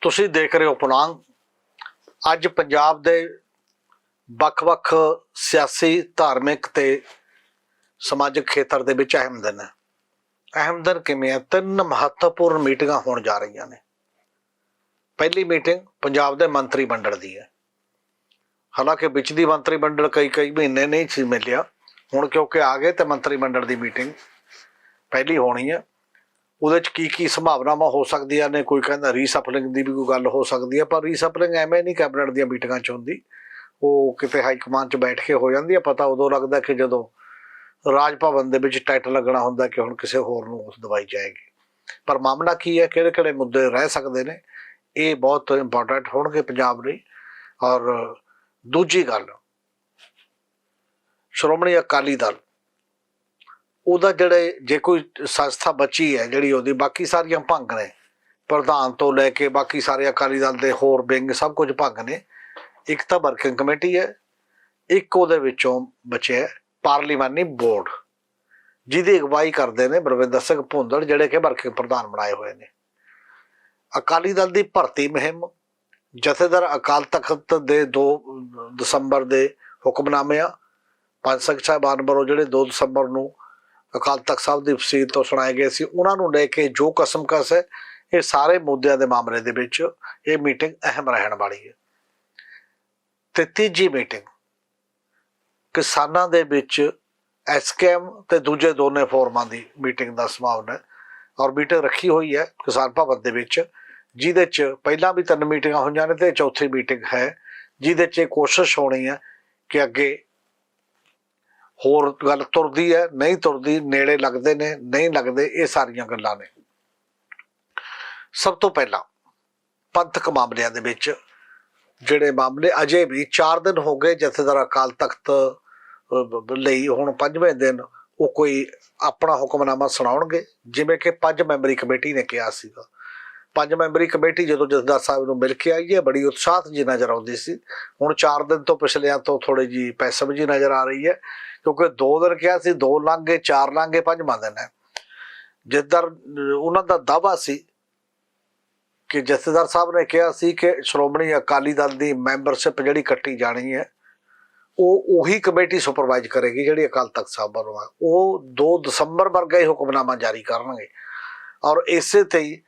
ਤੁਸੀਂ ਦੇਖ ਰਹੇ ਹੋ ਪੁਲਾਂਗ ਅੱਜ ਪੰਜਾਬ ਦੇ ਵੱਖ-ਵੱਖ ਸਿਆਸੀ, ਧਾਰਮਿਕ ਤੇ ਸਮਾਜਿਕ ਖੇਤਰ ਦੇ ਵਿੱਚ ਅਹਿਮ ਦਿਨ ਹੈ। ਅਹਿਮ ਦਿਨ ਕਿਵੇਂ ਹੈ? ਤਿੰਨ ਮਹੱਤਵਪੂਰਨ ਮੀਟਿੰਗਾਂ ਹੋਣ ਜਾ ਰਹੀਆਂ ਨੇ। ਪਹਿਲੀ ਮੀਟਿੰਗ ਪੰਜਾਬ ਦੇ ਮੰਤਰੀ ਮੰਡਲ ਦੀ ਹੈ। ਹਾਲਾਂਕਿ ਵਿੱਚ ਦੀ ਮੰਤਰੀ ਮੰਡਲ ਕਈ ਕਈ ਮਹੀਨੇ ਨਹੀਂ ਸੀ ਮਿਲਿਆ। ਹੁਣ ਕਿਉਂਕਿ ਆ ਗਏ ਤੇ ਮੰਤਰੀ ਮੰਡਲ ਦੀ ਮੀਟਿੰਗ ਪਹਿਲੀ ਹੋਣੀ ਹੈ। ਉਹਦੇ ਚ ਕੀ ਕੀ ਸੰਭਾਵਨਾਵਾਂ ਹੋ ਸਕਦੀਆਂ ਨੇ? ਕੋਈ ਕਹਿੰਦਾ ਰੀਸਫਲਿੰਗ ਦੀ ਵੀ ਕੋਈ ਗੱਲ ਹੋ ਸਕਦੀ ਹੈ ਪਰ ਰੀਸਫਲਿੰਗ ਐਵੇਂ ਨਹੀਂ ਕੈਬਨਿਟ ਦੀਆਂ ਮੀਟਿੰਗਾਂ ਚ ਹੁੰਦੀ। ਉਹ ਕਿਤੇ ਹਾਈ ਕਮਾਂਡ ਚ ਬੈਠ ਕੇ ਹੋ ਜਾਂਦੀ ਹੈ ਪਤਾ ਉਦੋਂ ਲੱਗਦਾ ਕਿ ਜਦੋਂ ਰਾਜ ਭਵਨ ਦੇ ਵਿੱਚ ਟਾਈਟਲ ਲੱਗਣਾ ਹੁੰਦਾ ਕਿ ਹੁਣ ਕਿਸੇ ਹੋਰ ਨੂੰ ਉਸ ਦਵਾਈ ਜਾਏਗੀ। ਪਰ ਮਾਮਲਾ ਕੀ ਹੈ ਕਿਹੜੇ ਕਿਹੜੇ ਮੁੱਦੇ ਰਹਿ ਸਕਦੇ ਨੇ? ਇਹ ਬਹੁਤ ਇੰਪੋਰਟੈਂਟ ਹੋਣਗੇ ਪੰਜਾਬ ਲਈ। ਔਰ ਦੂਜੀ ਗੱਲ, ਸ਼੍ਰੋਮਣੀ ਅਕਾਲੀ ਦਲ ਉਹਦਾ ਜਿਹੜੇ ਜੇ ਕੋਈ ਸੰਸਥਾ ਬਚੀ ਹੈ ਜਿਹੜੀ ਉਹਦੀ, ਬਾਕੀ ਸਾਰੀਆਂ ਭੰਗ ਨੇ। ਪ੍ਰਧਾਨ ਤੋਂ ਲੈ ਕੇ ਬਾਕੀ ਸਾਰੇ ਅਕਾਲੀ ਦਲ ਦੇ ਹੋਰ ਵਿੰਗ ਸਭ ਕੁਝ ਭੰਗ ਨੇ। ਇੱਕ ਤਾਂ ਵਰਕਿੰਗ ਕਮੇਟੀ ਹੈ, ਇੱਕ ਉਹਦੇ ਵਿੱਚੋਂ ਬਚਿਆ ਪਾਰਲੀਮਾਨੀ ਬੋਰਡ। ਜਿਹਦੀ ਅਗਵਾਈ ਕਰਦੇ ਨੇ ਬਰਵਿੰਦਰ ਸਿੰਘ ਭੁੰਦੜ, ਜਿਹੜੇ ਕਿ ਵਰਕਿੰਗ ਪ੍ਰਧਾਨ ਬਣਾਏ ਹੋਏ ਨੇ। ਅਕਾਲੀ ਦਲ ਦੀ ਭਰਤੀ ਮੁਹਿੰਮ, ਜਥੇਦਾਰ ਅਕਾਲ ਤਖਤ ਦੇ 2 ਦਸੰਬਰ ਦੇ ਹੁਕਮਨਾਮੇ ਆ ਪੰਜ ਸਿੰਘ ਸਾਹਿਬਾਨ ਵੱਲੋਂ ਜਿਹੜੇ 2 ਦਸੰਬਰ ਨੂੰ ਅਕਾਲ ਤਖਤ ਸਾਹਿਬ ਦੀ ਫਸੀਲ ਤੋਂ ਸੁਣਾਏ ਗਏ ਸੀ। ਉਹਨਾਂ ਨੂੰ ਲੈ ਕੇ ਜੋ ਕਸਮਕਸ ਹੈ, ਇਹ ਸਾਰੇ ਮੁੱਦਿਆਂ ਦੇ ਮਾਮਲੇ ਦੇ ਵਿੱਚ ਇਹ ਮੀਟਿੰਗ ਅਹਿਮ ਰਹਿਣ ਵਾਲੀ ਹੈ। ਤੇ ਤੀਜੀ ਮੀਟਿੰਗ, ਕਿਸਾਨਾਂ ਦੇ ਵਿੱਚ ਐਸਕੇਐਮ ਤੇ ਦੂਜੇ ਦੋਨੇ ਫੋਰਮਾਂ ਦੀ ਮੀਟਿੰਗ ਦਾ ਸੰਭਾਵਨਾ ਹੈ। ਔਰ ਮੀਟਿੰਗ ਰੱਖੀ ਹੋਈ ਹੈ ਕਿਸਾਨ ਭਵਨ ਦੇ ਵਿੱਚ, ਜਿਹਦੇ ਚ ਪਹਿਲਾਂ ਵੀ ਤਿੰਨ ਮੀਟਿੰਗਾਂ ਹੋਈਆਂ ਨੇ ਤੇ ਚੌਥੀ ਮੀਟਿੰਗ ਹੈ, ਜਿਹਦੇ ਚ ਇਹ ਕੋਸ਼ਿਸ਼ ਹੋਣੀ ਹੈ ਕਿ ਅੱਗੇ ਹੋਰ ਗੱਲ ਤੁਰਦੀ ਹੈ, ਨਹੀਂ ਤੁਰਦੀ, ਨੇੜੇ ਲੱਗਦੇ ਨੇ, ਨਹੀਂ ਲੱਗਦੇ, ਇਹ ਸਾਰੀਆਂ ਗੱਲਾਂ ਨੇ। ਸਭ ਤੋਂ ਪਹਿਲਾਂ, ਪੰਥਕ ਮਾਮਲਿਆਂ ਦੇ ਵਿੱਚ ਜਿਹੜੇ ਮਾਮਲੇ ਅਜੇ ਵੀ 4 ਦਿਨ ਹੋ ਗਏ ਜਥੇਦਾਰ ਅਕਾਲ ਤਖਤ ਲਈ ਹੁਣ ਪੰਜਵੇਂ ਦਿਨ, ਉਹ ਕੋਈ ਆਪਣਾ ਹੁਕਮਨਾਮਾ ਸੁਣਾਉਣਗੇ। ਜਿਵੇਂ ਕਿ ਪੰਜ ਮੈਂਬਰੀ ਕਮੇਟੀ ਨੇ ਕਿਹਾ ਸੀਗਾ। ਪੰਜ ਮੈਂਬਰੀ ਕਮੇਟੀ ਜਦੋਂ ਜਥੇਦਾਰ ਸਾਹਿਬ ਨੂੰ ਮਿਲ ਕੇ ਆਈ ਹੈ, ਬੜੀ ਉਤਸ਼ਾਹਤ ਜੀ ਨਜ਼ਰ ਆਉਂਦੀ ਸੀ। ਹੁਣ 4 ਦਿਨ ਤੋਂ ਪਿਛਲਿਆਂ ਤੋਂ ਥੋੜੀ ਜੀ ਪੈਸਮ ਜੀ ਨਜ਼ਰ ਆ ਰਹੀ ਹੈ, ਕਿਉਂਕਿ 2 ਦਿਨ ਕਿਹਾ ਸੀ 2 ਲੰਘੇ 4 ਲੰਘੇ, ਪੰਜਵਾਂ ਦਿਨ ਹੈ। ਜਿੱਦਾਂ ਉਹਨਾਂ ਦਾ ਦਾਵਾ ਸੀ ਕਿ ਜਥੇਦਾਰ ਸਾਹਿਬ ਨੇ ਕਿਹਾ ਸੀ ਕਿ ਸ਼੍ਰੋਮਣੀ ਅਕਾਲੀ ਦਲ ਦੀ ਮੈਂਬਰਸ਼ਿਪ ਜਿਹੜੀ ਕੱਟੀ ਜਾਣੀ ਹੈ, ਉਹ ਉਹੀ ਕਮੇਟੀ ਸੁਪਰਵਾਈਜ਼ ਕਰੇਗੀ ਜਿਹੜੀ ਅਕਾਲ ਤਖਤ ਸਾਹਿਬ ਵੱਲੋਂ ਹੈ। ਉਹ 2 ਦਸੰਬਰ ਵਰਗਾ ਹੀ ਹੁਕਮਨਾਮਾ ਜਾਰੀ ਕਰਨਗੇ। ਔਰ ਇਸੇ ਤੇ ਹੀ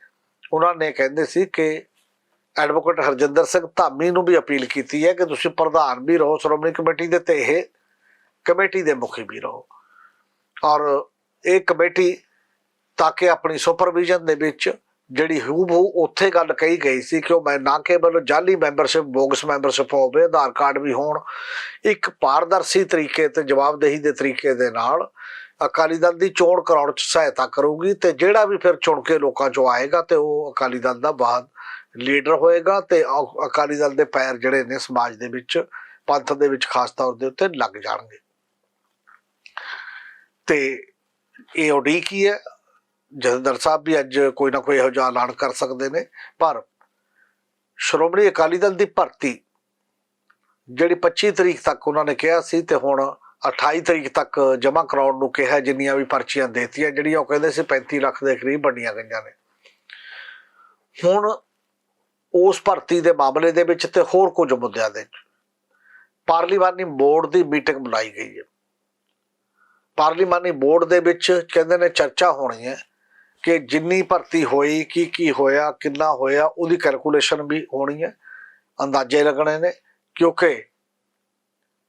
ਉਹਨਾਂ ਨੇ ਕਹਿੰਦੇ ਸੀ ਕਿ ਐਡਵੋਕੇਟ ਹਰਜਿੰਦਰ ਸਿੰਘ ਧਾਮੀ ਨੂੰ ਵੀ ਅਪੀਲ ਕੀਤੀ ਹੈ ਕਿ ਤੁਸੀਂ ਪ੍ਰਧਾਨ ਵੀ ਰਹੋ, ਸ਼੍ਰੋਮਣੀ ਕਮੇਟੀ ਦੇ ਤੇ ਇਹ ਕਮੇਟੀ ਦੇ ਮੁਖੀ ਵੀ ਰਹੋ। ਔਰ ਇਹ ਕਮੇਟੀ ਤਾਂ ਕਿ ਆਪਣੀ ਸੁਪਰਵਿਜ਼ਨ ਦੇ ਵਿੱਚ ਜਿਹੜੀ ਹੂਬਹੂ ਉੱਥੇ ਗੱਲ ਕਹੀ ਗਈ ਸੀ ਕਿ ਉਹ ਮੈਂ ਨਾ ਕੇਵਲ ਜਾਲੀ ਮੈਂਬਰਸ਼ਿਪ ਬੋਗਸ ਮੈਂਬਰਸ਼ਿਪ ਹੋਵੇ, ਆਧਾਰ ਕਾਰਡ ਵੀ ਹੋਣ, ਇੱਕ ਪਾਰਦਰਸ਼ੀ ਤਰੀਕੇ ਤੇ ਜਵਾਬਦੇਹੀ ਦੇ ਤਰੀਕੇ ਦੇ ਨਾਲ ਅਕਾਲੀ ਦਲ ਦੀ ਚੋਣ ਕਰਾਉਣ ਚ ਸਹਾਇਤਾ ਕਰੂਗੀ ਤੇ ਜਿਹੜਾ ਵੀ ਫਿਰ ਚੁਣ ਕੇ ਲੋਕਾਂ ਚੋਂ ਆਏਗਾ ਤੇ ਉਹ ਅਕਾਲੀ ਦਲ ਦਾ ਬਾਅਦ ਲੀਡਰ ਹੋਏਗਾ ਤੇ ਅਕਾਲੀ ਦਲ ਦੇ ਪੈਰ ਜਿਹੜੇ ਨੇ ਸਮਾਜ ਦੇ ਵਿੱਚ, ਪੰਥ ਦੇ ਵਿੱਚ ਖਾਸ ਤੌਰ ਦੇ ਉੱਤੇ ਲੱਗ ਜਾਣਗੇ। ਤੇ ਇਹ ਉਡੀਕ ਹੀ ਹੈ। ਜਥੇਦਾਰ ਸਾਹਿਬ ਵੀ ਅੱਜ ਕੋਈ ਨਾ ਕੋਈ ਇਹੋ ਜਿਹਾ ਐਲਾਨ ਕਰ ਸਕਦੇ ਨੇ, ਪਰ ਸ਼੍ਰੋਮਣੀ ਅਕਾਲੀ ਦਲ ਦੀ ਭਰਤੀ ਜਿਹੜੀ 25 ਤਰੀਕ ਤੱਕ ਉਹਨਾਂ ਨੇ ਕਿਹਾ ਸੀ ਤੇ ਹੁਣ 28 ਤਰੀਕ ਤੱਕ ਜਮ੍ਹਾਂ ਕਰਾਉਣ ਨੂੰ ਕਿਹਾ ਜਿੰਨੀਆਂ ਵੀ ਪਰਚੀਆਂ ਦੇਤੀਆਂ, ਜਿਹੜੀਆਂ ਉਹ ਕਹਿੰਦੇ ਸੀ 35 ਲੱਖ ਦੇ ਕਰੀਬ ਵੰਡੀਆਂ ਗਈਆਂ ਨੇ। ਹੁਣ ਉਸ ਭਰਤੀ ਦੇ ਮਾਮਲੇ ਦੇ ਵਿੱਚ ਤੇ ਹੋਰ ਕੁਝ ਮੁੱਦਿਆਂ ਦੇ ਪਾਰਲੀਮਾਨੀ ਬੋਰਡ ਦੀ ਮੀਟਿੰਗ ਬੁਲਾਈ ਗਈ ਹੈ। ਪਾਰਲੀਮਾਨੀ ਬੋਰਡ ਦੇ ਵਿੱਚ ਕਹਿੰਦੇ ਨੇ ਚਰਚਾ ਹੋਣੀ ਹੈ ਕਿ ਜਿੰਨੀ ਭਰਤੀ ਹੋਈ, ਕੀ ਕੀ ਹੋਇਆ, ਕਿੰਨਾ ਹੋਇਆ, ਉਹਦੀ ਕੈਲਕੂਲੇਸ਼ਨ ਵੀ ਹੋਣੀ ਹੈ, ਅੰਦਾਜ਼ੇ ਲੱਗਣੇ ਨੇ, ਕਿਉਂਕਿ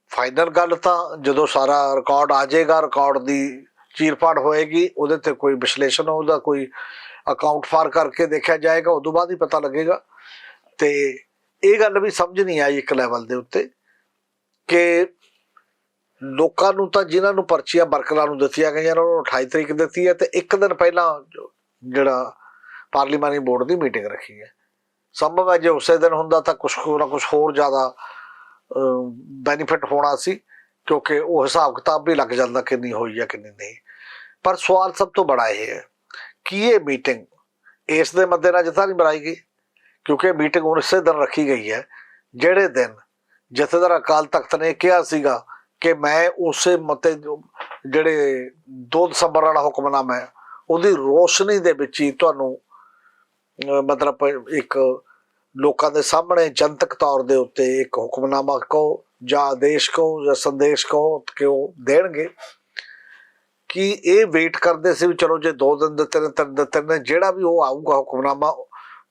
ਫਾਈਨਲ ਗੱਲ ਤਾਂ ਜਦੋਂ ਸਾਰਾ ਰਿਕਾਰਡ ਆ ਜਾਏਗਾ ਰਿਕਾਰਡ ਦੀ ਚੀਰਪਾੜ ਹੋਏਗੀ, ਉਹਦੇ ਤੇ ਕੋਈ ਵਿਸ਼ਲੇਸ਼ਣ ਉਹਦਾ ਕੋਈ ਅਕਾਊਂਟ ਫਾਰ ਕਰਕੇ ਦੇਖਿਆ ਜਾਏਗਾ, ਉਦੋਂ ਬਾਅਦ ਹੀ ਪਤਾ ਲੱਗੇਗਾ। ਤੇ ਇਹ ਗੱਲ ਵੀ ਸਮਝ ਨਹੀਂ ਆਈ ਇੱਕ ਲੈਵਲ ਦੇ ਉੱਤੇ ਕਿ ਲੋਕਾਂ ਨੂੰ ਤਾਂ ਜਿਨ੍ਹਾਂ ਨੂੰ ਪਰਚੀਆਂ ਵਰਕਰਾਂ ਨੂੰ ਦਿੱਤੀਆਂ ਗਈਆਂ ਉਹਨਾਂ ਨੂੰ 28 ਤਰੀਕ ਦਿੱਤੀ ਹੈ ਤੇ ਇੱਕ ਦਿਨ ਪਹਿਲਾਂ ਜਿਹੜਾ ਪਾਰਲੀਮਾਨੀ ਬੋਰਡ ਦੀ ਮੀਟਿੰਗ ਰੱਖੀ ਹੈ। ਸੰਭਵ ਹੈ ਜੇ ਉਸੇ ਦਿਨ ਹੁੰਦਾ ਤਾਂ ਕੁਝ ਨਾ ਕੁਝ ਹੋਰ ਜ਼ਿਆਦਾ ਬੈਨੀਫਿਟ ਹੋਣਾ ਸੀ, ਕਿਉਂਕਿ ਉਹ ਹਿਸਾਬ ਕਿਤਾਬ ਵੀ ਲੱਗ ਜਾਂਦਾ ਕਿੰਨੀ ਹੋਈ ਹੈ, ਕਿੰਨੀ ਨਹੀਂ। ਪਰ ਸਵਾਲ ਸਭ ਤੋਂ ਬੜਾ ਇਹ ਹੈ, ਕਿ ਇਹ ਮੀਟਿੰਗ ਇਸ ਦੇ ਮੱਦੇਨਜ਼ਰ ਤਾਂ ਨਹੀਂ ਬਣਾਈ ਗਈ? ਕਿਉਂਕਿ ਮੀਟਿੰਗ ਉਸੇ ਦਿਨ ਰੱਖੀ ਗਈ ਹੈ, ਜਿਹੜੇ ਦਿਨ ਜਥੇਦਾਰ ਅਕਾਲ ਤਖਤ ਨੇ ਕਿਹਾ ਸੀਗਾ ਕਿ ਮੈਂ ਉਸੇ ਮਤੇ ਜਿਹੜੇ 2 ਦਸੰਬਰ ਵਾਲਾ ਹੁਕਮਨਾਮਾ ਹੈ, ਉਹਦੀ ਰੋਸ਼ਨੀ ਦੇ ਵਿੱਚ ਹੀ ਤੁਹਾਨੂੰ ਮਤਲਬ ਇੱਕ ਲੋਕਾਂ ਦੇ ਸਾਹਮਣੇ ਜਨਤਕ ਤੌਰ ਦੇ ਉੱਤੇ ਇੱਕ ਹੁਕਮਨਾਮਾ ਕਹੋ ਜਾਂ ਆਦੇਸ਼ ਕਹੋ ਜਾਂ ਸੰਦੇਸ਼ ਕਹੋ ਕਿ ਉਹ ਦੇਣਗੇ। ਕਿ ਇਹ ਵੇਟ ਕਰਦੇ ਸੀ ਵੀ ਚਲੋ ਜੇ ਦੋ ਦਿਨ ਦੇ ਤਿੰਨ ਤਿੰਨ ਦੇ ਤਿੰਨ ਜਿਹੜਾ ਵੀ ਉਹ ਆਊਗਾ ਹੁਕਮਨਾਮਾ,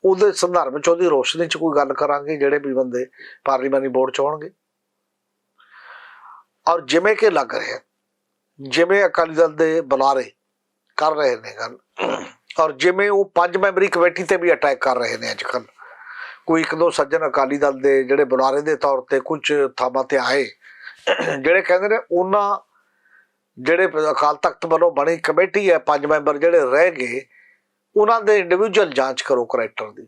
ਉਹਦੇ ਸੰਦਰਭ ਚ ਉਹਦੀ ਰੋਸ਼ਨੀ ਚ ਕੋਈ ਗੱਲ ਕਰਾਂਗੇ, ਜਿਹੜੇ ਵੀ ਬੰਦੇ ਪਾਰਲੀਮਾਨੀ ਬੋਰਡ ਚ ਹੋਣਗੇ ਔਰ ਜਿਵੇਂ ਕਿ ਲੱਗ ਰਿਹਾ, ਜਿਵੇਂ ਅਕਾਲੀ ਦਲ ਦੇ ਬੁਲਾਰੇ ਕਰ ਰਹੇ ਨੇ ਗੱਲ, ਔਰ ਜਿਵੇਂ ਉਹ ਪੰਜ ਮੈਂਬਰੀ ਕਮੇਟੀ ਤੇ ਵੀ ਅਟੈਕ ਕਰ ਰਹੇ ਨੇ ਅੱਜ ਕੱਲ੍ਹ। ਕੋਈ ਇੱਕ ਦੋ ਸੱਜਣ ਅਕਾਲੀ ਦਲ ਦੇ ਜਿਹੜੇ ਬੁਲਾਰੇ ਦੇ ਤੌਰ ਤੇ ਕੁਝ ਥਾਵਾਂ ਤੇ ਆਏ, ਜਿਹੜੇ ਕਹਿੰਦੇ ਨੇ ਉਹਨਾਂ ਜਿਹੜੇ ਅਕਾਲ ਤਖਤ ਵੱਲੋਂ ਬਣੀ ਕਮੇਟੀ ਹੈ, ਪੰਜ ਮੈਂਬਰ ਜਿਹੜੇ ਰਹਿ ਗਏ, ਉਹਨਾਂ ਦੇ ਇੰਡੀਵਿਜੂਅਲ ਜਾਂਚ ਕਰੋ ਕਰੈਕਟਰ ਦੀ।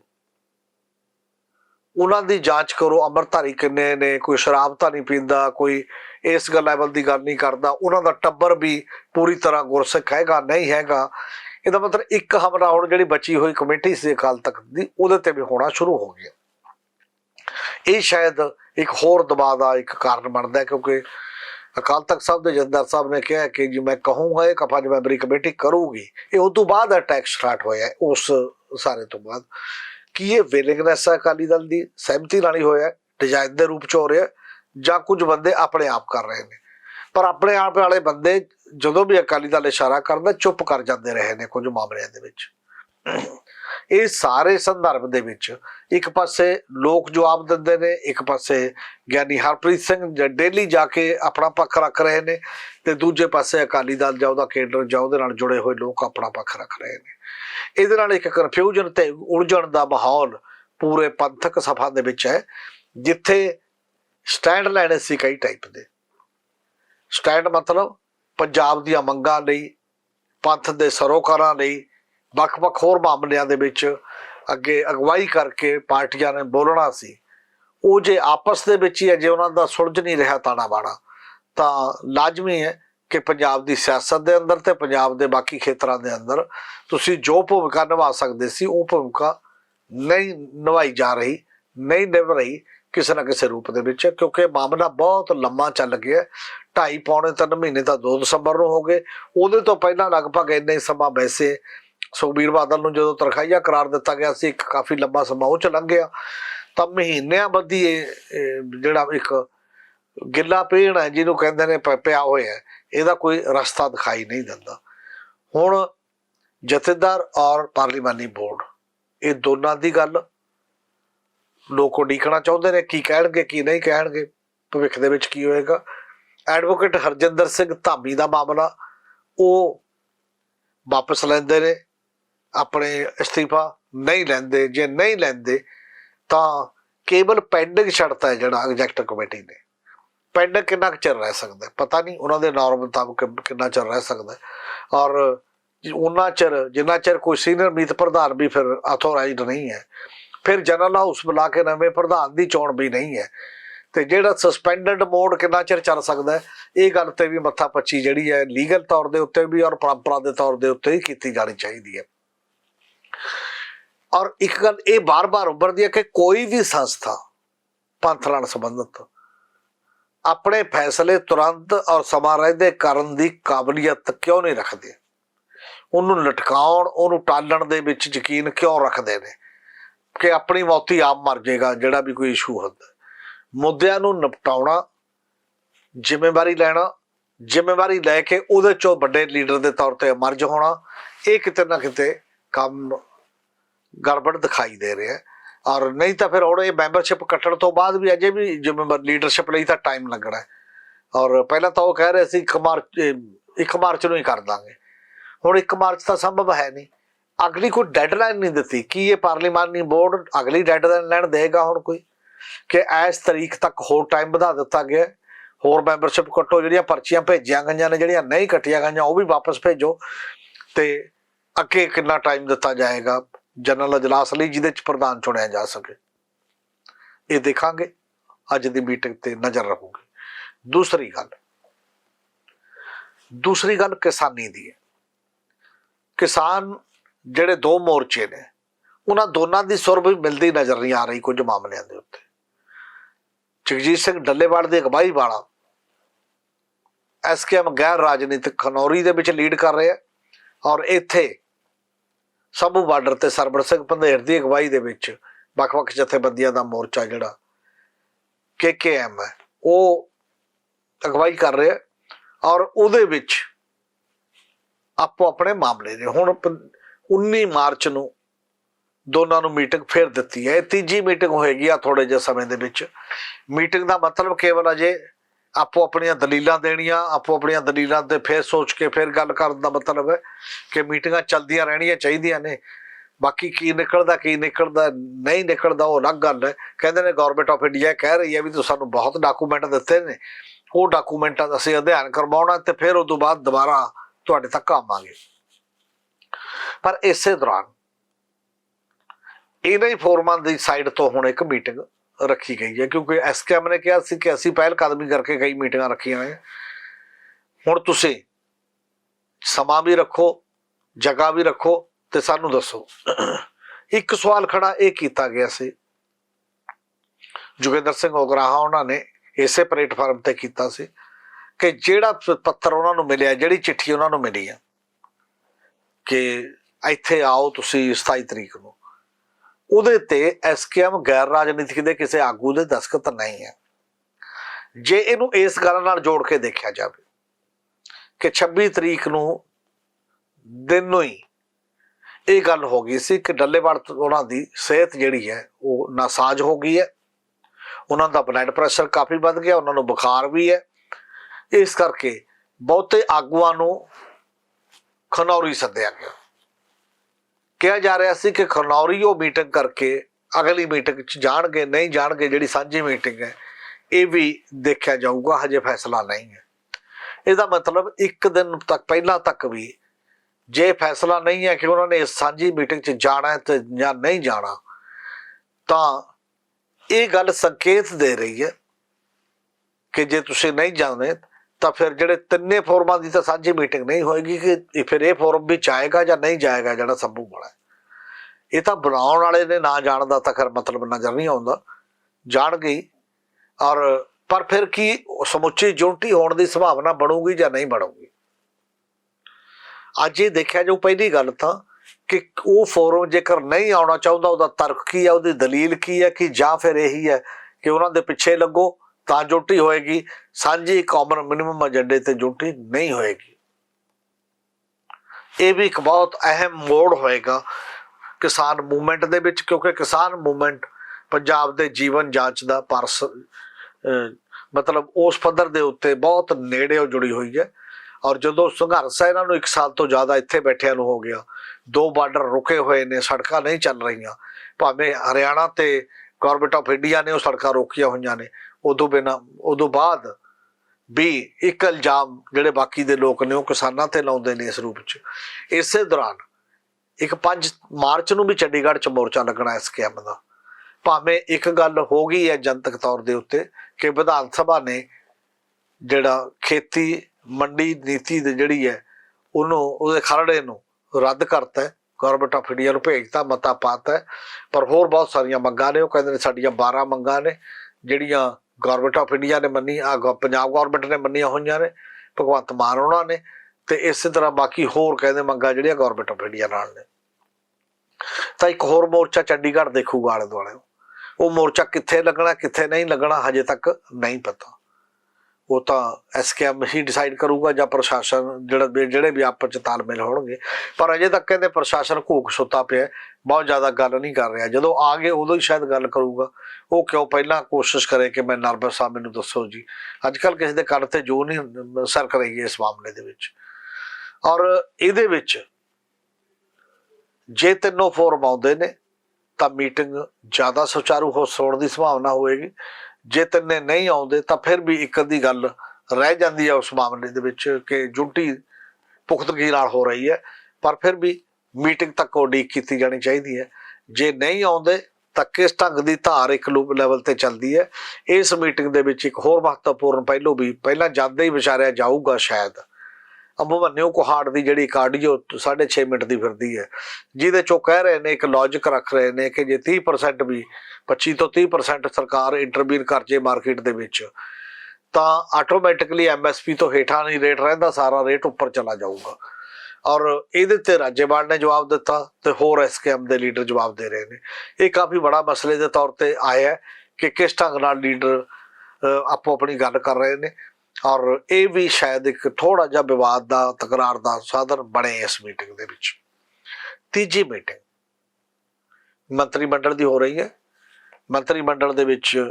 ਉਹਨਾਂ ਦੀ ਜਾਂਚ ਕਰੋ, ਅੰਮ੍ਰਿਤਧਾਰੀ ਕਿੰਨੇ ਨੇ, ਕੋਈ ਸ਼ਰਾਬ ਤਾਂ ਨਹੀਂ ਪੀਂਦਾ, ਕੋਈ ਇਸ ਗੱਲ ਲੈਵਲ ਦੀ ਗੱਲ ਨਹੀਂ ਕਰਦਾ, ਉਹਨਾਂ ਦਾ ਟੱਬਰ ਵੀ ਪੂਰੀ ਤਰ੍ਹਾਂ ਗੁਰਸਿੱਖ ਹੈਗਾ, ਨਹੀਂ ਹੈਗਾ। ਇਹਦਾ ਮਤਲਬ ਇੱਕ ਹਮਲਾ ਹੁਣ ਜਿਹੜੀ ਬਚੀ ਹੋਈ ਕਮੇਟੀ ਸੀ ਅਕਾਲ ਤਖਤ ਦੀ, ਉਹਦੇ ਤੇ ਵੀ ਹੋਣਾ ਸ਼ੁਰੂ ਹੋ ਗਿਆ। ਇਹ ਸ਼ਾਇਦ ਇੱਕ ਹੋਰ ਦਬਾਅ ਦਾ ਇੱਕ ਕਾਰਨ ਬਣਦਾ ਹੈ, ਕਿਉਂਕਿ ਅਕਾਲ ਤਖਤ ਸਾਹਿਬ ਦੇ ਜਥੇਦਾਰ ਸਾਹਿਬ ਨੇ ਕਿਹਾ ਕਿ ਜੀ ਮੈਂ ਕਹੂੰਗਾ ਇਹ ਪੰਜ ਮੈਂਬਰੀ ਕਮੇਟੀ ਕਰੂਗੀ, ਇਹ ਉਸ ਤੋਂ ਬਾਅਦ ਅਟੈਕ ਸਟਾਰਟ ਹੋਇਆ ਉਸ ਸਾਰੇ ਤੋਂ ਬਾਅਦ। ਕੀ ਇਹ ਵਿਲਿੰਗਨੈਸ ਹੈ ਅਕਾਲੀ ਦਲ ਦੀ? ਸਹਿਮਤੀ ਨਾਲ ਹੀ ਹੋਇਆ ਡਿਜ਼ਾਈਨ ਦੇ ਰੂਪ ਚ ਹੋ ਰਿਹਾ ਜਾਂ ਕੁਝ ਬੰਦੇ ਆਪਣੇ ਆਪ ਕਰ ਰਹੇ ਨੇ। ਪਰ ਆਪਣੇ ਆਪ ਵਾਲੇ ਬੰਦੇ ਜਦੋਂ ਵੀ ਅਕਾਲੀ ਦਲ ਇਸ਼ਾਰਾ ਕਰਦਾ, ਚੁੱਪ ਕਰ ਜਾਂਦੇ ਰਹੇ ਨੇ ਕੁਝ ਮਾਮਲਿਆਂ ਦੇ ਵਿੱਚ। ਇਹ ਸਾਰੇ ਸੰਦਰਭ ਦੇ ਵਿੱਚ ਇੱਕ ਪਾਸੇ ਲੋਕ ਜਵਾਬ ਦਿੰਦੇ ਨੇ, ਇੱਕ ਪਾਸੇ ਗਿਆਨੀ ਹਰਪ੍ਰੀਤ ਸਿੰਘ ਜ- ਡੇਲੀ ਜਾ ਕੇ ਆਪਣਾ ਪੱਖ ਰੱਖ ਰਹੇ ਨੇ ਤੇ ਦੂਜੇ ਪਾਸੇ ਅਕਾਲੀ ਦਲ ਜਾਂ ਉਹਦਾ ਕੇਡਰ ਜਾਂ ਉਹਦੇ ਨਾਲ ਜੁੜੇ ਹੋਏ ਲੋਕ ਆਪਣਾ ਪੱਖ ਰੱਖ ਰਹੇ ਨੇ। ਇਹਦੇ ਨਾਲ ਇੱਕ ਕਨਫਿਊਜ਼ਨ ਤੇ ਉਲਝਣ ਦਾ ਮਾਹੌਲ ਪੂਰੇ ਪੰਥਕ ਸਭਾ ਦੇ ਵਿੱਚ ਹੈ, ਜਿੱਥੇ ਸਟੈਂਡ ਲੈਣੇ ਸੀ ਕਈ ਟਾਈਪ ਦੇ। ਸਟੈਂਡ ਮਤਲਬ ਪੰਜਾਬ ਦੀਆਂ ਮੰਗਾਂ ਲਈ, ਪੰਥ ਦੇ ਸਰੋਕਾਰਾਂ ਲਈ, ਵੱਖ-ਵੱਖ ਹੋਰ ਮਾਮਲਿਆਂ ਦੇ ਵਿੱਚ ਅੱਗੇ ਅਗਵਾਈ ਕਰਕੇ ਪਾਰਟੀਆਂ ਨੇ ਬੋਲਣਾ ਸੀ। ਉਹ ਜੇ ਆਪਸ ਦੇ ਵਿੱਚ ਹੀ ਅਜੇ ਉਹਨਾਂ ਦਾ ਸੁਲਝ ਨਹੀਂ ਰਿਹਾ ਤਾਣਾ ਬਾਣਾ, ਤਾਂ ਲਾਜ਼ਮੀ ਹੈ ਕਿ ਪੰਜਾਬ ਦੀ ਸਿਆਸਤ ਦੇ ਅੰਦਰ ਤੇ ਪੰਜਾਬ ਦੇ ਬਾਕੀ ਖੇਤਰਾਂ ਦੇ ਅੰਦਰ ਤੁਸੀਂ ਜੋ ਭੂਮਿਕਾ ਨਿਭਾ ਸਕਦੇ ਸੀ, ਉਹ ਭੂਮਿਕਾ ਨਹੀਂ ਨਿਭਾਈ ਜਾ ਰਹੀ, ਨਹੀਂ ਨਿਭ ਰਹੀ ਕਿਸੇ ਨਾ ਕਿਸੇ ਰੂਪ ਦੇ ਵਿੱਚ, ਕਿਉਂਕਿ ਮਾਮਲਾ ਬਹੁਤ ਲੰਮਾ ਚੱਲ ਗਿਆ। ਢਾਈ ਪੌਣੇ ਤਿੰਨ ਮਹੀਨੇ ਤਾਂ 2 ਦਸੰਬਰ ਨੂੰ ਹੋ ਗਏ। ਉਹਦੇ ਤੋਂ ਪਹਿਲਾਂ ਲਗਭਗ ਇੰਨਾ ਹੀ ਸਮਾਂ ਵੈਸੇ ਸੁਖਬੀਰ ਬਾਦਲ ਨੂੰ ਜਦੋਂ ਤਰਖਾਈਆ ਕਰਾਰ ਦਿੱਤਾ ਗਿਆ ਸੀ ਇੱਕ ਕਾਫੀ ਲੰਬਾ ਸਮਾਂ ਉਹ ਚ ਲੰਘ ਗਿਆ। ਤਾਂ ਮਹੀਨਿਆਂ ਬੱਧੀ ਇਹ ਇਹ ਜਿਹੜਾ ਇੱਕ ਗਿੱਲਾ ਪੇੜ ਹੈ ਜਿਹਨੂੰ ਕਹਿੰਦੇ ਨੇ ਪ- ਪਿਆ ਹੋਇਆ ਹੈ, ਇਹਦਾ ਕੋਈ ਰਸਤਾ ਦਿਖਾਈ ਨਹੀਂ ਦਿੰਦਾ। ਹੁਣ ਜਥੇਦਾਰ ਔਰ ਪਾਰਲੀਮਾਨੀ ਬੋਰਡ ਇਹ ਦੋਨਾਂ ਦੀ ਗੱਲ ਲੋਕ ਉਡੀਕਣਾ ਚਾਹੁੰਦੇ ਨੇ ਕੀ ਕਹਿਣਗੇ ਕੀ ਨਹੀਂ ਕਹਿਣਗੇ ਭਵਿੱਖ ਦੇ ਵਿੱਚ ਕੀ ਹੋਏਗਾ। ਐਡਵੋਕੇਟ ਹਰਜਿੰਦਰ ਸਿੰਘ ਧਾਮੀ ਦਾ ਮਾਮਲਾ, ਉਹ ਵਾਪਸ ਲੈਂਦੇ ਨੇ, ਆਪਣੇ ਅਸਤੀਫਾ ਨਹੀਂ ਲੈਂਦੇ, ਜੇ ਨਹੀਂ ਲੈਂਦੇ, ਤਾਂ ਕੇਵਲ ਪੈਂਡਿੰਗ ਛੱਡਤਾ ਹੈ ਜਿਹੜਾ ਐਗਜ਼ੈਕਟਿਵ ਕਮੇਟੀ ਨੇ। ਪੈਂਡਿੰਗ ਕਿੰਨਾ ਕੁ ਚਿਰ ਰਹਿ ਸਕਦਾ ਪਤਾ ਨਹੀਂ, ਉਹਨਾਂ ਦੇ ਨਾਰਮ ਮੁਤਾਬਕ ਕਿੰਨਾ ਚਿਰ ਰਹਿ ਸਕਦਾ ਔਰ ਉਹਨਾਂ ਚਿਰ, ਜਿੰਨਾ ਚਿਰ ਕੋਈ ਸੀਨੀਅਰ ਮੀਤ ਪ੍ਰਧਾਨ ਵੀ ਫਿਰ ਅਥੋਰਾਈਜ਼ਡ ਨਹੀਂ ਹੈ, ਫਿਰ ਜਨਰਲ ਹਾਊਸ ਬੁਲਾ ਕੇ ਨਵੇਂ ਪ੍ਰਧਾਨ ਦੀ ਚੋਣ ਵੀ ਨਹੀਂ ਹੈ। ਤੇ ਜਿਹੜਾ ਸਸਪੈਂਡਡ ਮੋਡ ਕਿੰਨਾ ਚਿਰ ਚੱਲ ਸਕਦਾ ਇਹ ਗੱਲ ਤੇ ਵੀ ਮੱਥਾ ਪੱਚੀ ਜਿਹੜੀ ਹੈ ਲੀਗਲ ਤੌਰ ਦੇ ਉੱਤੇ ਵੀ ਔਰ ਪਰੰਪਰਾ ਦੇ ਤੌਰ ਦੇ ਉੱਤੇ ਹੀ ਕੀਤੀ ਜਾਣੀ ਚਾਹੀਦੀ ਹੈ। ਔਰ ਇੱਕ ਗੱਲ ਇਹ ਬਾਰ-ਬਾਰ ਉੱਭਰਦੀ ਹੈ ਕਿ ਕੋਈ ਵੀ ਸੰਸਥਾ ਪੰਥ ਨਾਲ ਸੰਬੰਧਿਤ ਆਪਣੇ ਫੈਸਲੇ ਤੁਰੰਤ ਔਰ ਸਮਾਂ ਰਹਿੰਦੇ ਕਰਨ ਦੀ ਕਾਬਲੀਅਤ ਕਿਉਂ ਨਹੀਂ ਰੱਖਦੇ? ਉਹਨੂੰ ਲਟਕਾਉਣ, ਉਹਨੂੰ ਟਾਲਣ ਦੇ ਵਿੱਚ ਯਕੀਨ ਕਿਉਂ ਰੱਖਦੇ ਨੇ? ਕਿ ਆਪਣੀ ਮੌਤੀ ਆਪ ਮਰ ਜਾਏਗਾ, ਜਿਹੜਾ ਵੀ ਕੋਈ ਇਸ਼ੂ ਹੁੰਦਾ। ਮੁੱਦਿਆਂ ਨੂੰ ਨਿਪਟਾਉਣਾ, ਜ਼ਿੰਮੇਵਾਰੀ ਲੈਣਾ, ਜ਼ਿੰਮੇਵਾਰੀ ਲੈ ਕੇ ਉਹਦੇ ਚੋਂ ਵੱਡੇ ਲੀਡਰ ਦੇ ਤੌਰ ਤੇ ਮਰਜ ਹੋਣਾ, ਇਹ ਕਿਤੇ ਨਾ ਕਿਤੇ ਕੰਮ ਗੜਬੜ ਦਿਖਾਈ ਦੇ ਰਿਹਾ ਔਰ ਨਹੀਂ ਤਾਂ ਫਿਰ ਹੁਣ ਇਹ ਮੈਂਬਰਸ਼ਿਪ ਕੱਟਣ ਤੋਂ ਬਾਅਦ ਵੀ ਅਜੇ ਵੀ ਜ਼ਿੰਮੇਵਾਰ ਲੀਡਰਸ਼ਿਪ ਲਈ ਤਾਂ ਟਾਈਮ ਲੱਗਣਾ ਔਰ ਪਹਿਲਾਂ ਤਾਂ ਉਹ ਕਹਿ ਰਹੇ ਸੀ 1 ਮਾਰਚ 1 ਮਾਰਚ ਨੂੰ ਹੀ ਕਰ ਦਾਂਗੇ। ਹੁਣ 1 ਮਾਰਚ ਤਾਂ ਸੰਭਵ ਹੈ ਨਹੀਂ। ਅਗਲੀ ਕੋਈ ਡੈਡਲਾਈਨ ਨਹੀਂ ਦਿੱਤੀ। ਕੀ ਇਹ ਪਾਰਲੀਮਾਨੀ ਬੋਰਡ ਅਗਲੀ ਡੈਡਲਾਈਨ ਦੇਗਾ ਹੁਣ ਕੋਈ? ਕਿ ਇਸ ਤਰੀਕ ਤੱਕ ਹੋਰ ਟਾਈਮ ਵਧਾ ਦਿੱਤਾ ਗਿਆ ਹੋਰ ਮੈਂਬਰਸ਼ਿਪ ਕੱਟੋ, ਜਿਹੜੀਆਂ ਪਰਚੀਆਂ ਭੇਜੀਆਂ ਗਈਆਂ ਨੇ, ਜਿਹੜੀਆਂ ਨਹੀਂ ਕੱਟੀਆਂ ਗਈਆਂ, ਉਹ ਵੀ ਵਾਪਸ ਭੇਜੋ। ਤੇ ਅੱਗੇ ਕਿੰਨਾ ਟਾਈਮ ਦਿੱਤਾ ਜਾਏਗਾ? ਜਨਰਲ ਅਜਲਾਸ ਲਈ, ਜਿਹਦੇ ਚ ਪ੍ਰਧਾਨ ਚੁਣਿਆ ਜਾ ਸਕੇ। ਇਹ ਦੇਖਾਂਗੇ। ਅੱਜ ਦੀ ਮੀਟਿੰਗ ਤੇ ਨਜ਼ਰ ਰੱਖੂਗੇ ਦੂਸਰੀ ਗੱਲ। ਦੂਸਰੀ ਗੱਲ ਕਿਸਾਨੀ ਦੀ ਹੈ। ਕਿਸਾਨ ਜਿਹੜੇ ਦੋ ਮੋਰਚੇ ਨੇ, ਉਹਨਾਂ ਦੋਨਾਂ ਦੀ ਸੁਰ ਵੀ ਮਿਲਦੀ ਨਜ਼ਰ ਨਹੀਂ ਆ ਰਹੀ ਕੁਝ ਮਾਮਲਿਆਂ ਦੇ ਉੱਤੇ। ਜਗਜੀਤ ਸਿੰਘ ਡੱਲੇਵਾਲ ਦੀ ਅਗਵਾਈ ਵਾਲਾ। ਐਸਕੇਐਮ ਗੈਰ ਰਾਜਨੀਤਿਕ ਖਨੌਰੀ ਦੇ ਵਿੱਚ ਲੀਡ ਕਰ ਰਿਹਾ। ਔਰ ਇੱਥੇ ਸਭੂ ਬਾਰਡਰ ਤੇ ਸਰਬਰ ਸਿੰਘ ਪੰਧੇਰ ਦੀ ਅਗਵਾਈ ਦੇ ਵਿੱਚ ਵੱਖ-ਵੱਖ ਜਥੇਬੰਦੀਆਂ ਦਾ ਮੋਰਚਾ ਜਿਹੜਾ ਕੇਕੇਐਮ ਹੈ, ਉਹ ਅਗਵਾਈ ਕਰ ਰਿਹਾ। ਔਰ ਉਹਦੇ ਵਿੱਚ ਆਪੋ ਆਪਣੇ ਮਾਮਲੇ ਨੇ। ਹੁਣ ਪ- 19 ਮਾਰਚ ਨੂੰ ਦੋਨਾਂ ਨੂੰ ਮੀਟਿੰਗ ਫਿਰ ਦਿੱਤੀ ਹੈ। ਇਹ ਤੀਜੀ ਮੀਟਿੰਗ ਹੋਏਗੀ ਆ ਥੋੜੇ ਜਿਹੇ ਸਮੇਂ ਦੇ ਵਿੱਚ। ਮੀਟਿੰਗ ਦਾ ਮਤਲਬ ਕੇਵਲ ਅਜੇ ਆਪੋ ਆਪਣੀਆਂ ਦਲੀਲਾਂ ਦੇਣੀਆਂ, ਆਪੋ ਆਪਣੀਆਂ ਦਲੀਲਾਂ ਤੇ ਫਿਰ ਸੋਚ ਕੇ ਫਿਰ ਗੱਲ ਕਰਨ ਦਾ ਮਤਲਬ ਹੈ ਕਿ ਮੀਟਿੰਗਾਂ ਚੱਲਦੀਆਂ ਰਹਿਣੀਆਂ ਚਾਹੀਦੀਆਂ ਨੇ। ਬਾਕੀ ਕੀ ਨਿਕਲਦਾ ਕੀ ਨਿਕਲਦਾ, ਨਹੀਂ ਨਿਕਲਦਾ ਉਹ ਅਲੱਗ ਗੱਲ ਹੈ। ਕਹਿੰਦੇ ਨੇ ਗਵਰਨਮੈਂਟ ਆਫ ਇੰਡੀਆ ਕਹਿ ਰਹੀ ਹੈ ਵੀ ਤੁਸੀਂ ਸਾਨੂੰ ਬਹੁਤ ਡਾਕੂਮੈਂਟ ਦਿੱਤੇ ਨੇ। ਉਹ ਡਾਕੂਮੈਂਟਾਂ ਦਾ ਅਸੀਂ ਅਧਿਐਨ ਕਰਵਾਉਣਾ ਤੇ ਫਿਰ ਉਸ ਤੋਂ ਬਾਅਦ ਦੁਬਾਰਾ ਤੁਹਾਡੇ ਤੱਕ ਆਵਾਂਗੇ। ਪਰ ਇਸੇ ਦੌਰਾਨ ਇਹਨਾਂ ਹੀ ਫੋਰਮਾਂ ਦੀ ਸਾਈਡ ਤੋਂ ਹੁਣ ਇੱਕ ਮੀਟਿੰਗ ਰੱਖੀ ਗਈ ਹੈ, ਕਿਉਂਕਿ ਐਸਕੇਐਮ ਨੇ ਕਿਹਾ ਸੀ ਕਿ ਅਸੀਂ ਪਹਿਲ ਕਦਮੀ ਕਰਕੇ ਕਈ ਮੀਟਿੰਗਾਂ ਰੱਖੀਆਂ ਨੇ। ਹੁਣ ਤੁਸੀਂ ਸਮਾਂ ਵੀ ਰੱਖੋ, ਜਗ੍ਹਾ ਵੀ ਰੱਖੋ ਤੇ ਸਾਨੂੰ ਦੱਸੋ। ਇੱਕ ਸਵਾਲ ਖੜਾ ਇਹ ਕੀਤਾ ਗਿਆ ਸੀ। ਜੋਗਿੰਦਰ ਸਿੰਘ ਓਗਰਾਹਾ ਉਹਨਾਂ ਨੇ ਇਸੇ ਪਲੇਟਫਾਰਮ ਤੇ ਕੀਤਾ ਸੀ ਕਿ ਜਿਹੜਾ ਪ- ਪੱਤਰ ਉਹਨਾਂ ਨੂੰ ਮਿਲਿਆ, ਜਿਹੜੀ ਚਿੱਠੀ ਉਹਨਾਂ ਨੂੰ ਮਿਲੀ ਆ ਕਿ ਇੱਥੇ ਆਓ ਤੁਸੀਂ 27 ਤਰੀਕ ਨੂੰ। ਉਹਦੇ ਤੇ ਐਸਕੇਐਮ ਗੈਰ ਰਾਜਨੀਤਿਕ ਦੇ ਕਿਸੇ ਆਗੂ ਦੇ ਦਸਖਤ ਨਹੀਂ ਹੈ। ਜੇ ਇਹਨੂੰ ਇਸ ਗੱਲ ਨਾਲ ਜੋੜ ਕੇ ਦੇਖਿਆ ਜਾਵੇ ਕਿ 26 ਤਰੀਕ ਨੂੰ ਦਿਨ ਨੂੰ ਹੀ ਇਹ ਗੱਲ ਹੋ ਗਈ ਸੀ ਕਿ ਡੱਲੇਵਾਲ ਤੋਂ ਉਹਨਾਂ ਦੀ ਸਿਹਤ ਜਿਹੜੀ ਹੈ ਉਹ ਨਾਸਾਜ ਹੋ ਗਈ ਹੈ। ਉਹਨਾਂ ਦਾ ਬਲੱਡ ਪ੍ਰੈਸ਼ਰ ਕਾਫੀ ਵੱਧ ਗਿਆ, ਉਹਨਾਂ ਨੂੰ ਬੁਖਾਰ ਵੀ ਹੈ। ਇਸ ਕਰਕੇ ਬਹੁਤੇ ਆਗੂਆਂ ਨੂੰ ਖਨੌਰੀ ਸੱਦਿਆ ਗਿਆ। ਕਿਹਾ ਜਾ ਰਿਹਾ ਸੀ ਕਿ ਖਨੌਰੀ ਉਹ ਮੀਟਿੰਗ ਕਰਕੇ ਅਗਲੀ ਮੀਟਿੰਗ 'ਚ ਜਾਣਗੇ, ਨਹੀਂ ਜਾਣਗੇ, ਜਿਹੜੀ ਸਾਂਝੀ ਮੀਟਿੰਗ ਹੈ, ਇਹ ਵੀ ਦੇਖਿਆ ਜਾਊਗਾ, ਹਜੇ ਫੈਸਲਾ ਨਹੀਂ ਹੈ। ਇਹਦਾ ਮਤਲਬ ਇੱਕ ਦਿਨ ਤੱਕ, ਪਹਿਲਾਂ ਤੱਕ ਵੀ ਜੇ ਫੈਸਲਾ ਨਹੀਂ ਹੈ ਕਿ ਉਹਨਾਂ ਨੇ ਇਸ ਸਾਂਝੀ ਮੀਟਿੰਗ 'ਚ ਜਾਣਾ ਹੈ ਤੇ ਜਾਂ ਨਹੀਂ ਜਾਣਾ, ਤਾਂ ਇਹ ਗੱਲ ਸੰਕੇਤ ਦੇ ਰਹੀ ਹੈ ਕਿ ਜੇ ਤੁਸੀਂ ਨਹੀਂ ਜਾਂਦੇ ਤਾਂ ਫਿਰ ਜਿਹੜੇ ਤਿੰਨੇ ਫੋਰਮਾਂ ਦੀ ਤਾਂ ਸਾਂਝੀ ਮੀਟਿੰਗ ਨਹੀਂ ਹੋਏਗੀ ਕਿ ਫਿਰ ਇਹ ਫੋਰਮ ਵਿੱਚ ਆਏਗਾ ਜਾਂ ਨਹੀਂ ਜਾਏਗਾ ਜਿਹੜਾ ਸੰਭੂ ਵਾਲਾ ਇਹ ਤਾਂ ਬਣਾਉਣ ਵਾਲੇ ਨੇ ਨਾ ਜਾਣ ਦਾ ਤਾਂ ਖਰ ਮਤਲਬ ਨਜ਼ਰ ਨਹੀਂ ਆਉਂਦਾ। ਜਾਣ ਗਈ ਔਰ ਪਰ ਫਿਰ ਕੀ ਸਮੁੱਚੀ ਯੂਨਿਟੀ ਹੋਣ ਦੀ ਸੰਭਾਵਨਾ ਬਣੂਗੀ ਜਾਂ ਨਹੀਂ ਬਣੂਗੀ? ਅੱਜ ਇਹ ਦੇਖਿਆ ਜੋ ਪਹਿਲੀ ਗੱਲ ਤਾਂ ਕਿ ਉਹ ਫੋਰਮ ਜੇਕਰ ਨਹੀਂ ਆਉਣਾ ਚਾਹੁੰਦਾ, ਉਹਦਾ ਤਰਕ ਕੀ ਹੈ, ਉਹਦੀ ਦਲੀਲ ਕੀ ਹੈ, ਕਿ ਜਾਂ ਫਿਰ ਇਹੀ ਹੈ ਕਿ ਉਹਨਾਂ ਦੇ ਪਿੱਛੇ ਲੱਗੋ। ਤਾਂ ਜੁੱਟੀ ਹੋਏਗੀ। ਸਾਂਝੀ ਕਾਮਨ ਮਿਨੀਮਮ ਏਜੰਡੇ ਤੇ ਜੁੱਟੀ ਨਹੀਂ ਹੋਏਗੀ। ਇਹ ਵੀ ਇੱਕ ਬਹੁਤ ਅਹਿਮ ਮੋੜ ਹੋਏਗਾ ਕਿਸਾਨ ਮੂਵਮੈਂਟ ਦੇ ਵਿੱਚ ਕਿਉਂਕਿ ਕਿਸਾਨ ਮੂਵਮੈਂਟ ਪੰਜਾਬ ਦੇ ਜੀਵਨ ਜਾਂਚ ਦਾ ਪਰਸ ਅਹ, ਮਤਲਬ ਉਸ ਪੱਧਰ ਦੇ ਉੱਤੇ ਬਹੁਤ ਨੇੜੇ ਉਹ ਜੁੜੀ ਹੋਈ ਹੈ। ਔਰ ਜਦੋਂ ਸੰਘਰਸ਼ ਹੈ ਇਹਨਾਂ ਨੂੰ 1 ਸਾਲ ਤੋਂ ਜ਼ਿਆਦਾ ਇੱਥੇ ਬੈਠਿਆਂ ਨੂੰ ਹੋ ਗਿਆ। ਦੋ ਬਾਰਡਰ ਰੁਕੇ ਹੋਏ ਨੇ ਸੜਕਾਂ ਨਹੀਂ ਚੱਲ ਰਹੀਆਂ। ਭਾਵੇਂ ਹਰਿਆਣਾ ਤੇ ਗਵਰਨਮੈਂਟ ਆਫ ਇੰਡੀਆ ਨੇ ਉਹ ਸੜਕਾਂ ਰੋਕੀਆਂ ਹੋਈਆਂ ਨੇ। ਉਦੋਂ ਬਿਨਾ, ਉਦੋਂ ਬਾਅਦ ਵੀ ਇੱਕ ਇਲਜ਼ਾਮ ਜਿਹੜੇ ਬਾਕੀ ਦੇ ਲੋਕ ਨੇ ਉਹ ਕਿਸਾਨਾਂ ਤੇ ਲਾਉਂਦੇ ਨੇ ਇਸ ਰੂਪ 'ਚ। ਇਸੇ ਦੌਰਾਨ ਇੱਕ 5 ਮਾਰਚ ਨੂੰ ਵੀ ਚੰਡੀਗੜ੍ਹ 'ਚ ਮੋਰਚਾ ਲੱਗਣਾ ਇਸ ਕੈਂਪ ਦਾ। ਭਾਵੇਂ ਇੱਕ ਗੱਲ ਹੋ ਗਈ ਹੈ ਜਨਤਕ ਤੌਰ ਦੇ ਉੱਤੇ ਕਿ ਵਿਧਾਨ ਸਭਾ ਨੇ ਜਿਹੜਾ ਖੇਤੀ ਮੰਡੀ ਨੀਤੀ ਦੇ ਜਿਹੜੀ ਹੈ, ਉਹਨੂੰ, ਉਹਦੇ ਖਰੜੇ ਨੂੰ ਰੱਦ ਕਰਤਾ ਗਵਰਨਮੈਂਟ ਆਫ ਇੰਡੀਆ ਨੂੰ ਭੇਜਤਾ, ਮਤਾ ਪਾਤਾ ਹੈ। ਪਰ ਹੋਰ ਬਹੁਤ ਸਾਰੀਆਂ ਮੰਗਾਂ ਨੇ, ਉਹ ਕਹਿੰਦੇ ਨੇ ਸਾਡੀਆਂ 12 ਮੰਗਾਂ ਨੇ, ਜਿਹੜੀਆਂ ਗਵਰਨਮੈਂਟ ਆਫ ਇੰਡੀਆ ਨੇ ਮੰਨੀ ਆ ਪੰਜਾਬ ਗਵਰਨਮੈਂਟ ਨੇ ਮੰਨੀਆਂ ਹੋਈਆਂ ਨੇ, ਭਗਵੰਤ ਮਾਨ ਉਹਨਾਂ ਨੇ, ਤੇ ਇਸੇ ਤਰ੍ਹਾਂ ਬਾਕੀ ਹੋਰ ਕਹਿੰਦੇ ਮੰਗਾਂ ਜਿਹੜੀਆਂ ਗਵਰਨਮੈਂਟ ਆਫ ਇੰਡੀਆ ਨਾਲ ਨੇ। ਤਾਂ ਇੱਕ ਹੋਰ ਮੋਰਚਾ ਚੰਡੀਗੜ੍ਹ ਦੇਖੂਗਾ ਆਲੇ ਦੁਆਲੇ ਉਹ ਮੋਰਚਾ ਕਿੱਥੇ ਲੱਗਣਾ, ਕਿੱਥੇ ਨਹੀਂ ਲੱਗਣਾ, ਹਜੇ ਤੱਕ ਨਹੀਂ ਪਤਾ। ਉਹ ਤਾਂ ਐਸਕੇਐਮ ਹੀ ਡਿਸਾਈਡ ਕਰੂਗਾ ਜਾਂ ਪ੍ਰਸ਼ਾਸਨ ਜਿਹੜਾ ਜਿਹੜੇ ਵੀ ਆਪਸ ਚ ਤਾਲਮੇਲ ਹੋਣਗੇ। ਪਰ ਅਜੇ ਤੱਕ ਕਹਿੰਦੇ ਪ੍ਰਸ਼ਾਸਨ ਘੂਕ ਸੁੱਤਾ ਪਿਆ ਬਹੁਤ ਜ਼ਿਆਦਾ ਗੱਲ ਨਹੀਂ ਕਰ ਰਿਹਾ। ਜਦੋਂ ਆ ਗਏ, ਉਦੋਂ ਹੀ ਸ਼ਾਇਦ ਗੱਲ ਕਰੂਗਾ। ਉਹ ਕਿਉਂ ਪਹਿਲਾਂ ਕੋਸ਼ਿਸ਼ ਕਰੇ ਕਿ ਮੈਂ ਨਰਵਸ ਆ ਮੈਨੂੰ ਦੱਸੋ ਜੀ। ਅੱਜ ਕੱਲ ਕਿਸੇ ਦੇ ਕੰਨ ਤੇ ਜੋ ਨਹੀਂ ਸਰਕ ਰਹੀ ਹੈ ਇਸ ਮਾਮਲੇ ਦੇ ਵਿੱਚ। ਔਰ ਇਹਦੇ ਵਿੱਚ ਜੇ ਤਿੰਨੋਂ ਫੋਰਮ ਆਉਂਦੇ ਨੇ, ਤਾਂ ਮੀਟਿੰਗ ਜ਼ਿਆਦਾ ਸੁਚਾਰੂ ਹੋ ਹੋਣ ਦੀ ਸੰਭਾਵਨਾ ਹੋਏਗੀ। ਜੇ ਤਿੰਨੇ ਨਹੀਂ ਆਉਂਦੇ ਤਾਂ ਫਿਰ ਵੀ ਇੱਕ ਅੱਧੀ ਗੱਲ ਰਹਿ ਜਾਂਦੀ ਹੈ ਉਸ ਮਾਮਲੇ ਦੇ ਵਿੱਚ ਕਿ ਜੁੱਟੀ ਪੁਖਤਗੀ ਨਾਲ ਹੋ ਰਹੀ ਹੈ, ਪਰ ਫਿਰ ਵੀ ਮੀਟਿੰਗ ਤੱਕ ਉਡੀਕ ਕੀਤੀ ਜਾਣੀ ਚਾਹੀਦੀ ਹੈ। ਜੇ ਨਹੀਂ ਆਉਂਦੇ ਤਾਂ ਕਿਸ ਢੰਗ ਦੀ ਧਾਰ ਇੱਕ ਲੂਪ ਲੈਵਲ ਤੇ ਚੱਲਦੀ ਹੈ? ਇਸ ਮੀਟਿੰਗ ਦੇ ਵਿੱਚ ਇੱਕ ਹੋਰ ਮਹੱਤਵਪੂਰਨ ਪਹਿਲੂ ਵੀ ਪਹਿਲਾਂ ਜਾਂਦੇ ਹੀ ਵਿਚਾਰਿਆ ਜਾਊਗਾ ਸ਼ਾਇਦ। ਅਭਿਮਨਿਊ ਕੁਹਾੜ ਦੀ ਜਿਹੜੀ ਕਾਰਡੀਓ 6.5 ਮਿੰਟ ਦੀ ਫਿਰਦੀ ਹੈ। ਜਿਹਦੇ ਚੋਂ ਕਹਿ ਰਹੇ ਨੇ, ਇੱਕ ਲੌਜੀਕ ਰੱਖ ਰਹੇ ਨੇ ਕਿ ਜੇ 30% ਵੀ 25 ਤੋਂ 30% ਸਰਕਾਰ ਇੰਟਰਵੀਨ ਕਰ ਜੇ ਮਾਰਕੀਟ ਦੇ ਵਿੱਚ, ਤਾਂ ਆਟੋਮੈਟਿਕਲੀ ਐਮਐਸਪੀ ਤੋਂ ਹੇਠਾਂ ਨਹੀਂ ਰੇਟ ਰਹਿੰਦਾ, ਸਾਰਾ ਰੇਟ ਉੱਪਰ ਚਲਾ ਜਾਊਗਾ। ਔਰ ਇਹਦੇ ਤੇ ਰਾਜੇਵਾਲ ਨੇ ਜਵਾਬ ਦਿੱਤਾ ਤੇ ਹੋਰ ਐਸਕੇਐਮ ਦੇ ਲੀਡਰ ਜਵਾਬ ਦੇ ਰਹੇ ਨੇ। ਇਹ ਕਾਫੀ ਬੜਾ ਮਸਲੇ ਦੇ ਤੌਰ ਤੇ ਆਇਆ ਕਿ ਕਿਸ ਢੰਗ ਨਾਲ ਲੀਡਰ ਆਪੋ ਆਪਣੀ ਗੱਲ ਕਰ ਰਹੇ ਨੇ। ਔਰ ਇਹ ਵੀ ਸ਼ਾਇਦ ਇੱਕ ਥੋੜਾ ਜਿਹਾ ਵਿਵਾਦ ਦਾ, ਤਕਰਾਰ ਦਾ ਸਾਧਨ ਬਣੇ ਇਸ ਮੀਟਿੰਗ ਦੇ ਵਿੱਚ। ਤੀਜੀ ਮੀਟਿੰਗ ਮੰਤਰੀ ਮੰਡਲ ਦੀ ਹੋ ਰਹੀ ਹੈ। ਮੰਤਰੀ ਮੰਡਲ ਦੇ ਵਿੱਚ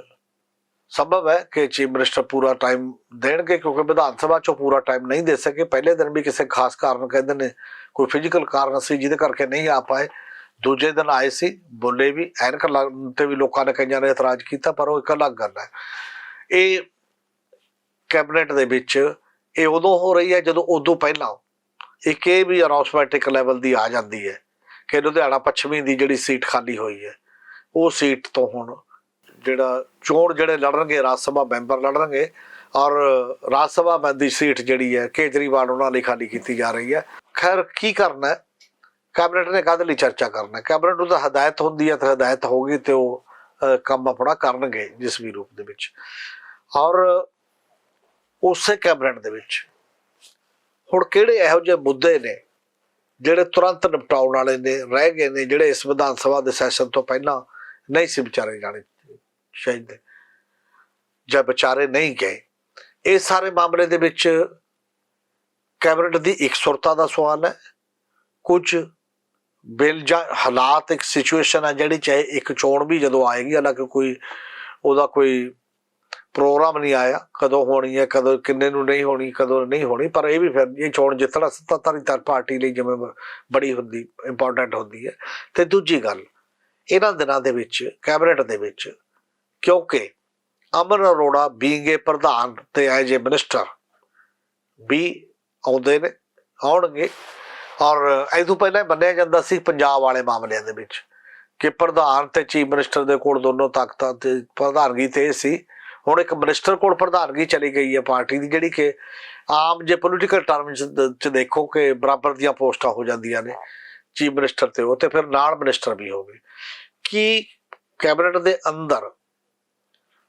ਸੰਭਵ ਹੈ ਕਿ ਚੀਫ ਮਿਨਿਸਟਰ ਪੂਰਾ ਟਾਈਮ ਦੇਣਗੇ ਕਿਉਂਕਿ ਵਿਧਾਨ ਸਭਾ ਚੋਂ ਪੂਰਾ ਟਾਈਮ ਨਹੀਂ ਦੇ ਸਕੇ। ਪਹਿਲੇ ਦਿਨ ਵੀ ਕਿਸੇ ਖਾਸ ਕਾਰਨ ਕਹਿੰਦੇ ਨੇ, ਕੋਈ ਫਿਜ਼ੀਕਲ ਕਾਰਨ ਸੀ ਜਿਹਦੇ ਕਰਕੇ ਨਹੀਂ ਆ ਪਾਏ। ਦੂਜੇ ਦਿਨ ਆਏ ਸੀ, ਬੋਲੇ ਵੀ, ਐਨਕ ਤੇ ਵੀ ਲੋਕਾਂ ਨੇ ਕਈਆਂ ਨੇ ਇਤਰਾਜ਼ ਕੀਤਾ, ਪਰ ਉਹ ਇੱਕ ਅਲੱਗ ਗੱਲ ਹੈ। ਇਹ ਕੈਬਨਿਟ ਦੇ ਵਿੱਚ ਇਹ ਉਦੋਂ ਹੋ ਰਹੀ ਹੈ ਜਦੋਂ ਉਦੋਂ ਪਹਿਲਾਂ ਇੱਕ ਇਹ ਵੀ ਅਨਾਉਂਸਮੈਂਟ ਲੈਵਲ ਦੀ ਆ ਜਾਂਦੀ ਹੈ ਕਿ ਲੁਧਿਆਣਾ ਪੱਛਮੀ ਦੀ ਜਿਹੜੀ ਸੀਟ ਖਾਲੀ ਹੋਈ ਹੈ, ਉਹ ਸੀਟ ਤੋਂ ਹੁਣ ਜਿਹੜਾ ਚੋਣ ਜਿਹੜੇ ਲੜਨਗੇ, ਰਾਜ ਸਭਾ ਮੈਂਬਰ ਲੜਨਗੇ ਔਰ ਰਾਜ ਸਭਾ ਮੈਂ ਦੀ ਸੀਟ ਜਿਹੜੀ ਹੈ ਕੇਜਰੀਵਾਲ ਉਹਨਾਂ ਲਈ ਖਾਲੀ ਕੀਤੀ ਜਾ ਰਹੀ ਹੈ। ਖੈਰ, ਕੀ ਕਰਨਾ ਹੈ? ਕੈਬਨਿਟ ਨੇ ਕਾਹਦੇ ਲਈ ਚਰਚਾ ਕਰਨਾ ਕੈਬਨਿਟ ਨੂੰ ਤਾਂ ਹਦਾਇਤ ਹੁੰਦੀ ਹੈ ਤਾਂ ਹਦਾਇਤ ਹੋਗੀ ਤੇ ਉਹ ਕੰਮ ਆਪਣਾ ਕਰਨਗੇ ਜਿਸ ਵੀ ਰੂਪ ਦੇ ਵਿੱਚ। ਔਰ ਉਸੇ ਕੈਬਨਿਟ ਦੇ ਵਿੱਚ। ਹੁਣ ਕਿਹੜੇ ਇਹੋ ਜਿਹੇ ਮੁੱਦੇ ਨੇ ਜਿਹੜੇ ਤੁਰੰਤ ਨਿਪਟਾਉਣ ਵਾਲੇ ਨੇ, ਰਹਿ ਗਏ ਨੇ, ਜਿਹੜੇ ਇਸ ਵਿਧਾਨ ਸਭਾ ਦੇ ਸੈਸ਼ਨ ਤੋਂ ਪਹਿਲਾਂ ਨਹੀਂ ਸੀ ਵਿਚਾਰੇ ਜਾਣੇ ਸ਼ਾਇਦ ਜਾਂ ਵਿਚਾਰੇ ਨਹੀਂ ਗਏ? ਇਹ ਸਾਰੇ ਮਾਮਲੇ ਦੇ ਵਿੱਚ ਕੈਬਨਿਟ ਦੀ ਇਕਸੁਰਤਾ ਦਾ ਸਵਾਲ ਹੈ। ਕੁਝ ਬਿਲ ਜਾਂ ਹਾਲਾਤ ਇੱਕ ਸਿਚੁਏਸ਼ਨ ਹੈ ਜਿਹੜੀ ਚਾਹੇ ਇੱਕ ਚੋਣ ਵੀ ਜਦੋਂ ਆਏਗੀ, ਹਾਲਾਂਕਿ ਕੋਈ ਉਹਦਾ ਕੋਈ ਪ੍ਰੋਗਰਾਮ ਨਹੀਂ ਆਇਆ, ਕਦੋਂ ਹੋਣੀ ਹੈ, ਕਦੋਂ ਕਿੰਨੇ ਨੂੰ ਨਹੀਂ ਹੋਣੀ, ਕਦੋਂ ਨਹੀਂ ਹੋਣੀ, ਪਰ ਇਹ ਵੀ ਫਿਰ ਇਹ ਚੋਣ ਜਿੱਤਣਾ ਸੱਤਾਧਾਰੀ ਧਿਰ ਪਾਰਟੀ ਲਈ ਜਿਵੇਂ ਬੜੀ ਹੁੰਦੀ ਇੰਪੋਰਟੈਂਟ ਹੁੰਦੀ ਹੈ। ਤੇ ਦੂਜੀ ਗੱਲ, ਇਹਨਾਂ ਦਿਨਾਂ ਦੇ ਵਿੱਚ, ਕੈਬਨਿਟ ਦੇ ਵਿੱਚ, ਕਿਉਂਕਿ ਅਮਨ ਅਰੋੜਾ ਬੀਇੰਗ ਏ ਪ੍ਰਧਾਨ ਤੇ ਐਜ ਏ ਮਿਨਿਸਟਰ ਵੀ ਆਉਂਦੇ ਨੇ, ਆਉਣਗੇ, ਔਰ ਇਹ ਤੋਂ ਪਹਿਲਾਂ ਮੰਨਿਆ ਜਾਂਦਾ ਸੀ ਪੰਜਾਬ ਵਾਲੇ ਮਾਮਲਿਆਂ ਦੇ ਵਿੱਚ, ਕਿ ਪ੍ਰਧਾਨ ਤੇ ਚੀਫ ਮਿਨਿਸਟਰ ਦੇ ਕੋਲ ਦੋਨੋਂ ਤਾਕਤਾਂ ਤੇ ਪ੍ਰਧਾਨਗੀ ਤੇ ਸੀ ਹੁਣ ਇੱਕ ਮਿਨਿਸਟਰ ਕੋਲ ਪ੍ਰਧਾਨਗੀ ਚਲੀ ਗਈ ਹੈ ਪਾਰਟੀ ਦੀ, ਜਿਹੜੀ ਕਿ ਆਮ ਜੇ ਪੋਲੀਟੀਕਲ ਟਰਮ ਚ ਦੇਖੋ ਕਿ ਬਰਾਬਰ ਦੀਆਂ ਪੋਸਟਾਂ ਹੋ ਜਾਂਦੀਆਂ ਨੇ ਚੀਫ ਮਿਨਿਸਟਰ ਤੇ ਉਹ ਤੇ ਫਿਰ ਨਾਲ ਮਿਨਿਸਟਰ ਵੀ ਹੋਵੇ ਕੀ ਕੈਬਨਿਟ ਦੇ ਅੰਦਰ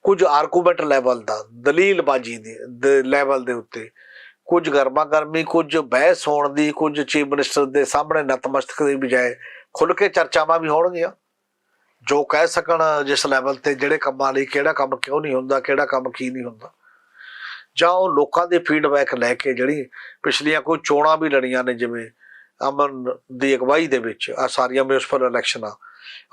ਕੁਝ ਆਰਗੂਮੈਂਟ ਲੈਵਲ ਦਾ, ਦਲੀਲਬਾਜ਼ੀ ਦੇ ਲੈਵਲ ਦੇ ਉੱਤੇ ਕੁਝ ਗਰਮਾ ਗਰਮੀ ਕੁਝ ਬਹਿਸ ਹੋਣ ਦੀ, ਕੁਝ ਚੀਫ ਮਿਨਿਸਟਰ ਦੇ ਸਾਹਮਣੇ ਨਤਮਸਤਕ ਦੀ ਬਜਾਏ ਖੁੱਲ ਕੇ ਚਰਚਾਵਾਂ ਵੀ ਹੋਣਗੀਆਂ? ਜੋ ਕਹਿ ਸਕਣ ਜਿਸ ਲੈਵਲ ਤੇ ਜਿਹੜੇ ਕੰਮਾਂ ਲਈ ਕਿਹੜਾ ਕੰਮ ਕਿਉਂ ਨਹੀਂ ਹੁੰਦਾ, ਕਿਹੜਾ ਕੰਮ ਕੀ ਨਹੀਂ ਹੁੰਦਾ। ਜਾਂ ਉਹ ਲੋਕਾਂ ਦੇ ਫੀਡਬੈਕ ਲੈ ਕੇ ਜਿਹੜੀ ਪਿਛਲੀਆਂ ਕੋਈ ਚੋਣਾਂ ਵੀ ਲੜੀਆਂ ਨੇ, ਜਿਵੇਂ ਅਮਨ ਦੀ ਅਗਵਾਈ ਦੇ ਵਿੱਚ ਆ ਸਾਰੀਆਂ ਮਿਊਨਿਸਪਲ ਇਲੈਕਸ਼ਨਾਂ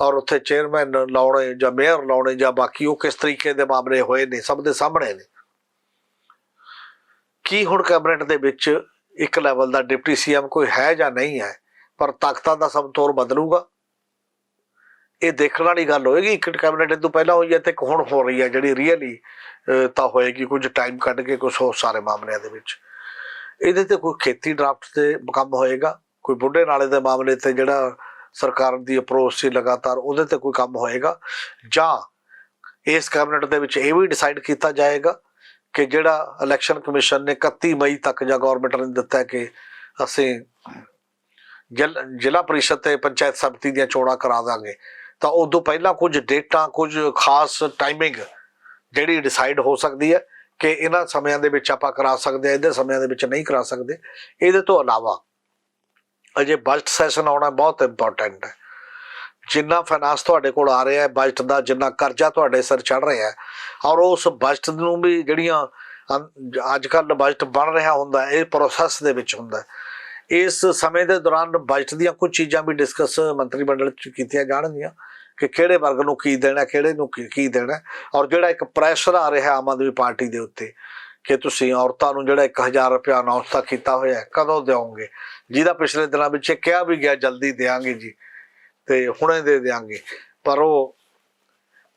ਔਰ ਉੱਥੇ ਚੇਅਰਮੈਨ ਲਾਉਣੇ ਜਾਂ ਮੇਅਰ ਲਾਉਣੇ ਜਾਂ ਬਾਕੀ ਉਹ ਕਿਸ ਤਰੀਕੇ ਦੇ ਮਾਮਲੇ ਹੋਏ ਨੇ, ਸਭ ਦੇ ਸਾਹਮਣੇ ਨੇ। ਕੀ ਹੁਣ ਕੈਬਨਿਟ ਦੇ ਵਿੱਚ ਇੱਕ ਲੈਵਲ ਦਾ ਡਿਪਟੀ ਸੀਐਮ ਕੋਈ ਹੈ ਜਾਂ ਨਹੀਂ ਹੈ, ਪਰ ਤਾਕਤਾਂ ਦਾ ਸਮਤੋਲ ਬਦਲੂਗਾ। ਇਹ ਦੇਖਣ ਵਾਲੀ ਗੱਲ ਹੋਏਗੀ। ਇੱਕ ਕੈਬਨਿਟ ਤੋਂ ਪਹਿਲਾਂ ਹੋਈ ਹੈ ਤੇ ਇੱਕ ਹੁਣ ਹੋ ਰਹੀ ਹੈ ਜਿਹੜੀ ਰੀਅਲੀ ਤਾਂ ਹੋਏਗੀ ਕੁਝ ਟਾਈਮ ਕੱਢ ਕੇ ਕੁਝ ਹੋਰ ਸਾਰੇ ਮਾਮਲਿਆਂ ਦੇ ਵਿੱਚ। ਇਹਦੇ ਤੇ ਕੋਈ ਖੇਤੀ ਡਰਾਫਟ ਤੇ ਕੰਮ ਹੋਏਗਾ, ਕੋਈ ਬੁੱਢੇ ਨਾਲੇ ਦੇ ਮਾਮਲੇ ਤੇ ਜਿਹੜਾ ਸਰਕਾਰ ਦੀ ਅਪਰੋਚ ਸੀ ਲਗਾਤਾਰ, ਉਹਦੇ ਤੇ ਕੋਈ ਕੰਮ ਹੋਏਗਾ। ਜਾਂ ਇਸ ਕੈਬਨਿਟ ਦੇ ਵਿੱਚ ਇਹ ਵੀ ਡਿਸਾਈਡ ਕੀਤਾ ਜਾਏਗਾ ਕਿ ਜਿਹੜਾ ਇਲੈਕਸ਼ਨ ਕਮਿਸ਼ਨ ਨੇ 31 ਮਈ ਤੱਕ ਜਾਂ ਗਵਰਨਮੈਂਟ ਨੇ ਦਿੱਤਾ ਕਿ ਅਸੀਂ ਜ਼ਿਲ- ਜ਼ਿਲ੍ਹਾ ਪਰਿਸ਼ਦ ਤੇ ਪੰਚਾਇਤ ਸਮਿਤੀ ਦੀਆਂ ਚੋਣਾਂ ਕਰਾ ਦਾਂਗੇ। ਤਾਂ ਉਦੋਂ ਪਹਿਲਾਂ ਕੁਝ ਡੇਟਾਂ ਕੁਝ ਖਾਸ ਟਾਈਮਿੰਗ ਜਿਹੜੀ ਡਿਸਾਈਡ ਹੋ ਸਕਦੀ ਹੈ ਕਿ ਇਹਨਾਂ ਸਮਿਆਂ ਦੇ ਵਿੱਚ ਆਪਾਂ ਕਰਾ ਸਕਦੇ ਹਾਂ, ਇਹਦੇ ਸਮਿਆਂ ਦੇ ਵਿੱਚ ਨਹੀਂ ਕਰਾ ਸਕਦੇ। ਇਹਦੇ ਤੋਂ ਇਲਾਵਾ ਅਜੇ ਬਜਟ ਸੈਸ਼ਨ ਆਉਣਾ ਬਹੁਤ ਇੰਪੋਰਟੈਂਟ ਹੈ। ਜਿੰਨਾ ਫਾਈਨਾਂਸ ਤੁਹਾਡੇ ਕੋਲ ਆ ਰਿਹਾ ਹੈ ਬਜਟ ਦਾ ਜਿੰਨਾ ਕਰਜ਼ਾ ਤੁਹਾਡੇ ਸਿਰ ਚੜ ਰਿਹਾ ਹੈ, ਔਰ ਉਸ ਬਜਟ ਨੂੰ ਵੀ ਜਿਹੜੀਆਂ ਅੱਜ ਕੱਲ ਬਜਟ ਬਣ ਰਿਹਾ ਹੁੰਦਾ ਇਹ ਪ੍ਰੋਸੈਸ ਦੇ ਵਿੱਚ ਹੁੰਦਾ ਇਸ ਸਮੇਂ ਦੇ ਦੌਰਾਨ ਬਜਟ ਦੀਆਂ ਕੁਝ ਚੀਜ਼ਾਂ ਵੀ ਡਿਸਕਸ ਮੰਤਰੀ ਮੰਡਲ ਚ ਕੀਤੀਆਂ ਜਾਣਗੀਆਂ। ਕਿ ਕਿਹੜੇ ਵਰਗ ਨੂੰ ਕੀ ਦੇਣਾ, ਕਿਹੜੇ ਨੂੰ ਕੀ ਦੇਣਾ। ਔਰ ਜਿਹੜਾ ਇੱਕ ਪ੍ਰੈਸ਼ਰ ਆ ਰਿਹਾ ਆਮ ਆਦਮੀ ਪਾਰਟੀ ਦੇ ਉੱਤੇ ਕਿ ਤੁਸੀਂ ਔਰਤਾਂ ਨੂੰ ਜਿਹੜਾ 1000 ਰੁਪਇਆ ਅਨਾਉਂਸ ਤਾਂ ਕੀਤਾ ਹੋਇਆ ਕਦੋਂ ਦਿਓਗੇ? ਜਿਹਦਾ ਪਿਛਲੇ ਦਿਨਾਂ ਵਿੱਚ ਇਹ ਕਿਹਾ ਵੀ ਗਿਆ, ਜਲਦੀ ਦੇਾਂਗੇ ਜੀ ਤੇ ਹੁਣੇ ਦੇ ਦੇਾਂਗੇ ਪਰ ਉਹ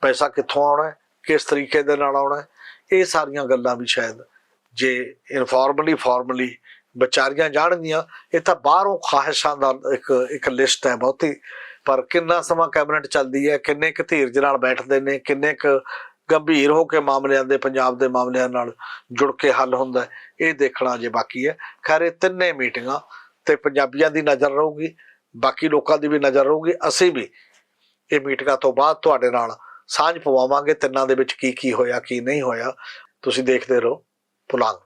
ਪੈਸਾ ਕਿੱਥੋਂ ਆਉਣਾ ਕਿਸ ਤਰੀਕੇ ਦੇ ਨਾਲ ਆਉਣਾ ਇਹ ਸਾਰੀਆਂ ਗੱਲਾਂ ਵੀ ਸ਼ਾਇਦ ਜੇ ਇਨਫਾਰਮਲੀ ਫਾਰਮਲੀ ਵਿਚਾਰੀਆਂ ਜਾਣਗੀਆਂ, ਇਹ ਤਾਂ ਬਾਹਰੋਂ ਖਾਹਿਸ਼ਾਂ ਦਾ ਇੱਕ ਇੱਕ ਲਿਸਟ ਹੈ ਬਹੁਤੀ। ਪਰ ਕਿੰਨਾ ਸਮਾਂ ਕੈਬਨਿਟ ਚੱਲਦੀ ਹੈ, ਕਿੰਨੇ ਕੁ ਧੀਰਜ ਨਾਲ ਬੈਠਦੇ ਨੇ, ਕਿੰਨੇ ਕੁ ਗੰਭੀਰ ਹੋ ਕੇ ਮਾਮਲਿਆਂ ਦੇ, ਪੰਜਾਬ ਦੇ ਮਾਮਲਿਆਂ ਨਾਲ ਜੁੜ ਕੇ ਹੱਲ ਹੁੰਦਾ ਇਹ ਦੇਖਣਾ ਜੇ ਬਾਕੀ ਹੈ। ਖੈਰ, ਇਹ ਤਿੰਨੇ ਮੀਟਿੰਗਾਂ ਤੇ ਪੰਜਾਬੀਆਂ ਦੀ ਨਜ਼ਰ ਰਹੂਗੀ, ਬਾਕੀ ਲੋਕਾਂ ਦੀ ਵੀ ਨਜ਼ਰ ਰਹੂਗੀ। ਅਸੀਂ ਵੀ ਇਹ ਮੀਟਿੰਗਾਂ ਤੋਂ ਬਾਅਦ ਤੁਹਾਡੇ ਨਾਲ ਸਾਂਝ ਪਵਾਵਾਂਗੇ ਤਿੰਨਾਂ ਦੇ ਵਿੱਚ ਕੀ ਕੀ ਹੋਇਆ, ਕੀ ਨਹੀਂ ਹੋਇਆ। ਤੁਸੀਂ ਦੇਖਦੇ ਰਹੋ, ਪੁਲਾਂਗ।